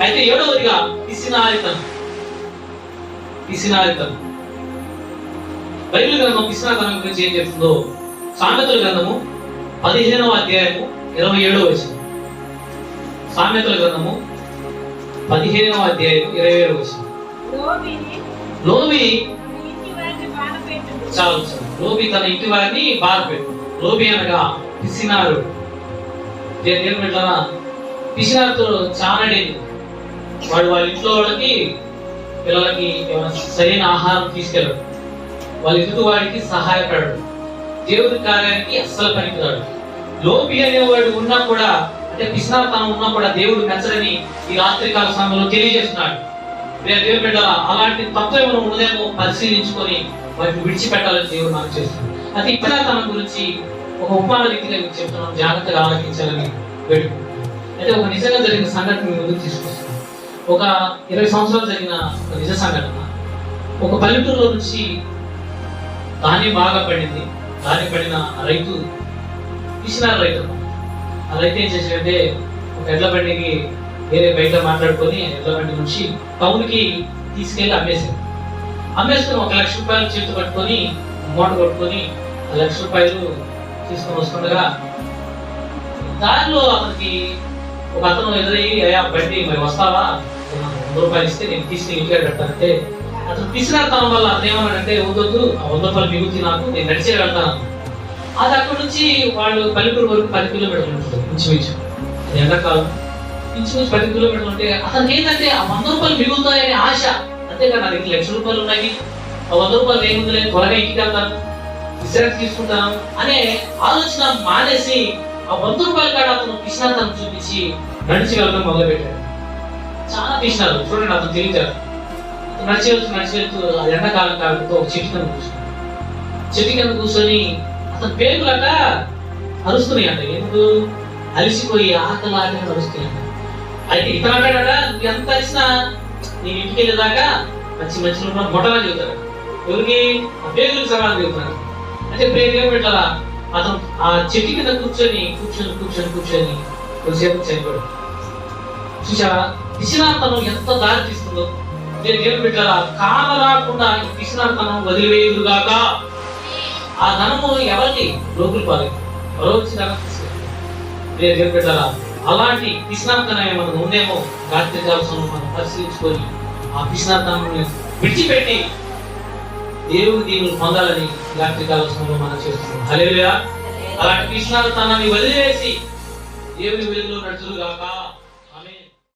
అయితే ఏడవదిగా పిసినారితనం పిసినారితనం బైబిల్ గ్రంథం పిసినారితనం గురించి ఏం చెప్తుందో సామెతల గ్రంథము పదిహేనవ అధ్యాయము ఇరవై ఏడవ వచ్చిన సామెతల గ్రంథము పదిహేనవ అధ్యాయం ఇరవై ఏడవ వచ్చిన లోబిని లోబి. చాలు చాలు లోబి తన ఇంటి వారిని బాధపెట్టు లోబి అనగా పిసినారు పిసినారుతో చాలా డేంజర్ వాడు వాళ్ళ ఇంట్లో వాళ్ళకి పిల్లలకి ఏమైనా సరైన ఆహారం తీసుకెళ్ళడు. వాళ్ళ ఎదుటి వాడికి సహాయపడడు. దేవుని కార్యానికి అస్సలు పనికిరాడు. లోపి అనేవాడు ఉన్నా కూడా అంటే పిసినారతనం ఉన్నా కూడా దేవుడు మెచ్చడని ఈ రాత్రికాల సమయంలో తెలియజేస్తున్నాడు. రే- దేవుని అలాంటి తత్వం ఏమైనా ఉన్నదేమో పరిశీలించుకొని వాటిని విడిచిపెట్టాలని దేవుడు మనకు చేస్తున్నాడు. అది పిసినారతనం గురించి ఒక ఉపమాన రీతిగా మీకు చెప్తున్నాం జాగ్రత్తగా ఆలోచించాలని వేడుకుంటున్నాను. అయితే ఒక నిజంగా జరిగిన సంఘటన ముందుకు తీసుకొస్తున్నాను. ఒక ఇరవై సంవత్సరాలు జరిగిన ఒక నిజ సంఘటన. ఒక పల్లెటూరులో నుంచి ధాన్యం బాగా పడింది. ధాన్యం పడిన రైతు పిసినారు రైతు ఆ రైతు ఏం చేశాడంటే ఒక ఎడ్ల బండికి వేరే బయట మాట్లాడుకొని ఎడ్ల బండి నుంచి టౌన్కి తీసుకెళ్ళి అమ్మేశాడు. అమ్మేసుకుని ఒక లక్ష రూపాయలు చేతి పట్టుకొని మూట కొట్టుకొని ఆ లక్ష రూపాయలు తీసుకొని వస్తుండగా దారిలో అతనికి ఒక అతను ఎదురయ్యి అయ్యా బండి మరి వస్తావా? వంద రూపాయలు ఇస్తే నేను తీసుకుని ఇంటికి పెడతానంటే అతను పిసినారతనం వల్ల అతను ఏమన్నాడంటే వద్దొద్దు ఆ వంద రూపాయలు మిగులుతుంది నాకు నేను నడిచే వెళ్తాను. అది అక్కడి నుంచి వాళ్ళు పల్లెటూరు వరకు పది కిలోమీటర్లు ఉంటుంది ఇంచుమించు. అది ఎండాకాలం. ఇంచుమించు పది కిలోమీటర్లు ఉంటే అతను ఏంటంటే ఆ వంద రూపాయలు మిగులుతాయనే ఆశ. అంతేకాదు నా దగ్గర లక్ష రూపాయలు ఉన్నాయి. ఆ వంద రూపాయలు ఏముందిలే త్వరగా ఇంటికి వెళ్తాను విశ్రాంతి తీసుకుంటాను అనే ఆలోచన మానేసి ఆ వంద రూపాయల కాడ అతను పిసినాతనం చూపించి నడిచి వెళ్ళడం మొదలుపెట్టాడు చాలా తీసినారు చూడండి అతను తెలియచారు నడిచి వెళ్తూ నడిచి వెళ్తూ ఆ ఎండాకాలం కాబట్టి ఒక చెట్టు కింద కూర్చున్నాడు. చెట్టు కింద కూర్చొని అతను పేగులట అరుస్తున్నాయి అంట ఎందుకు అలిసిపోయి ఆకలి ఆకలి అరుస్తున్నాయి అయితే ఇతను అంటాడట ఎంత అరిసినా నేను ఇంటికి వెళ్ళేదాకా మంచి మంచి ఉన్న చెబుతాడు. ఎవరికి? ఆ పేగులకు సమాధానం చెబుతాడు. అంటే ప్రేమ ఏం పెట్టాలా? అతను ఆ చెట్టు కింద కూర్చొని కూర్చొని కూర్చొని కూర్చొని కొద్దిసేపు చనిపోయాడు. చూసారా పిసినాతనం ఎంత దారి తీస్తుందో నేను ఏం పెట్టారా కామ రాకుండా ఈ వదిలివేయుగాక ఆ ధనము ఎవరికి? రోగులు పాలి ఎవరో ధనం నేను ఏం పెట్టారా అలాంటి పిసినాతనం ఏమైనా ఉందేమో రాత్రి మనం పరిశీలించుకొని ఆ కృష్ణార్థనం విడిచిపెట్టి దేవుని దీవులు పొందాలని రాత్రి మనం చేస్తున్నాం. హలే అలాంటి పిసినాతనాన్ని వదిలేసి దేవుని వెలుగులో నడుచుగాక